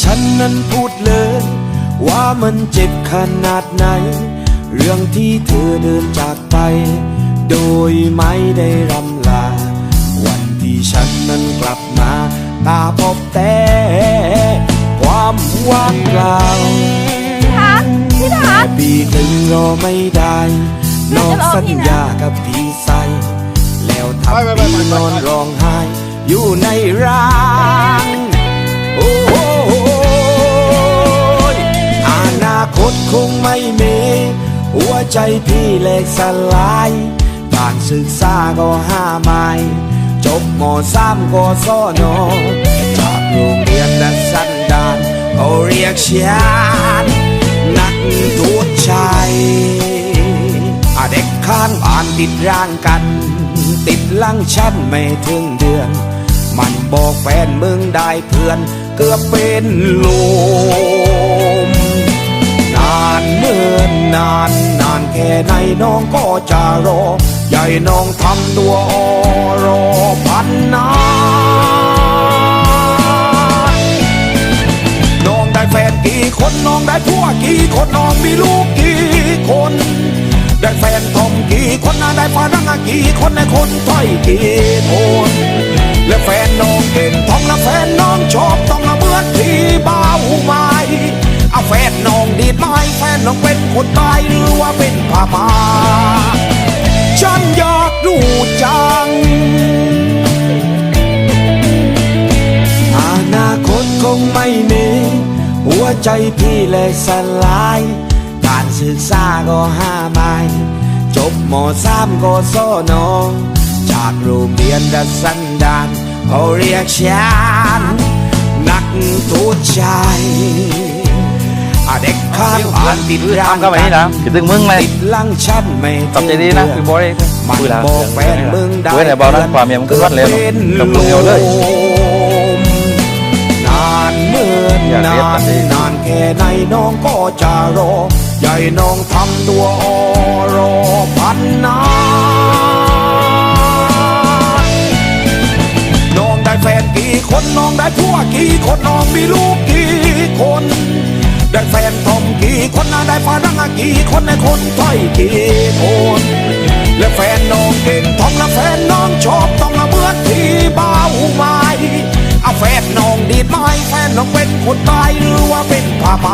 ฉันนั้นพูดเลย ว่ามันเจ็บขนาดไหน เรื่องที่เธอเดินจากไป โดยไม่ได้รำลา วันที่ฉันนั้นกลับมา ตาพบแต่ความว่างเปล่าพี่ทักปีหนึ่งรอไม่ได้นอกสัญญากับพี่ใสแล้วทำพี่นอนร้องไห้อยู่ในร่าง ใจพี่แหลกสลายการศึกษาก็ห้าไม้จบมสามก็สอนอจากโรงเรียนดัดสันดานเขาเรียกฉันนักโทษชายเด็กข้างบ้านติดร่างกัน ติดลังฉันไม่ถึงเดือน มันบอกแฟนมึงได้เพื่อน เกือบเป็นลม นน้องก็จะรอ ใหญ่น้องทำตัวอรอพันนานน้องได้แฟนกี่คนน้องได้ผัวกี่คนน้องมีลูกกี่คน ได้แฟนทอมกี่คนนะได้ฝรั่งกี่คนในคนไทยกี่คน และแฟนน้องเก่งทองและ ม่มีหัวใจพี่แหลกสลาย การศึกษาก็ห้าไม้จบมสามก็สอนอจากโรงเรียนดัดสันดานเขาเรียกฉันนักโทษชายอาเด็กข้างบ้านติดร่างทำก็แบบนี้นะคิดถึงมึงไหมติดหลังฉันไม่ตอบใจดีนะคือบอยมันคุยแล้วบอกแฟนมึงได้คุยแต่เบานะความเมียมันก็รวดเร็วกับคนเดียวเลยนานเมื่อนอยากเรียนนากันนดินานแค่ไหนน้องก็จะรอ ใหญ่น้องทำตัวอรอพันนานน้องได้แฟนกี่คนน้องได้ผัวกี่คนน้องมีลูกกี่คน ได้แฟนทอมกี่คนนะได้ฝรั่งอะกี่คนในคนไทยกี่คนและแฟนน้องเก่งทองและแฟนน้องชอบต้องละเหมือนที่บ้าวไม้เอาแฟนน้อง ดีดไม้แฟนน้องเป็นคนตายหรือว่าเป็นผ้าม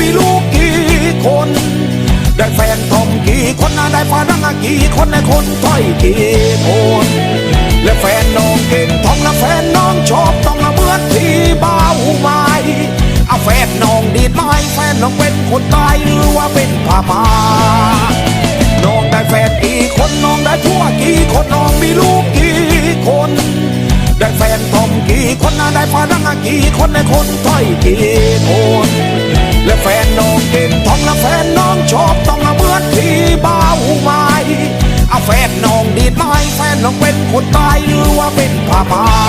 มีลูกกี่คน ได้แฟนทอมกี่คนนะได้ฝรั่งกี่คนในคนไทยกี่คน และแฟนน้องเก่งทองและแฟนน้องชอบต้องละเหมือนที่บ้าวไม้เอาแฟนน้องดีดไม้แฟนน้องเป็นคนตายหรือว่าเป็นผ้ามาน้องได้แฟนกี่คนน้องได้ผัวกี่คนน้องมีลูกกี่คน ได้แฟนทอมกี่คนนะได้ฝรั่งกี่คนในคนไทยกี่คน และแฟนน้องเก่งทองและแฟนน้องชอบต้องละเมิดที่เบาไม้เอาแฟนน้องดีดไม้แฟนน้องเป็นคนตายหรือว่าเป็นผ้าพา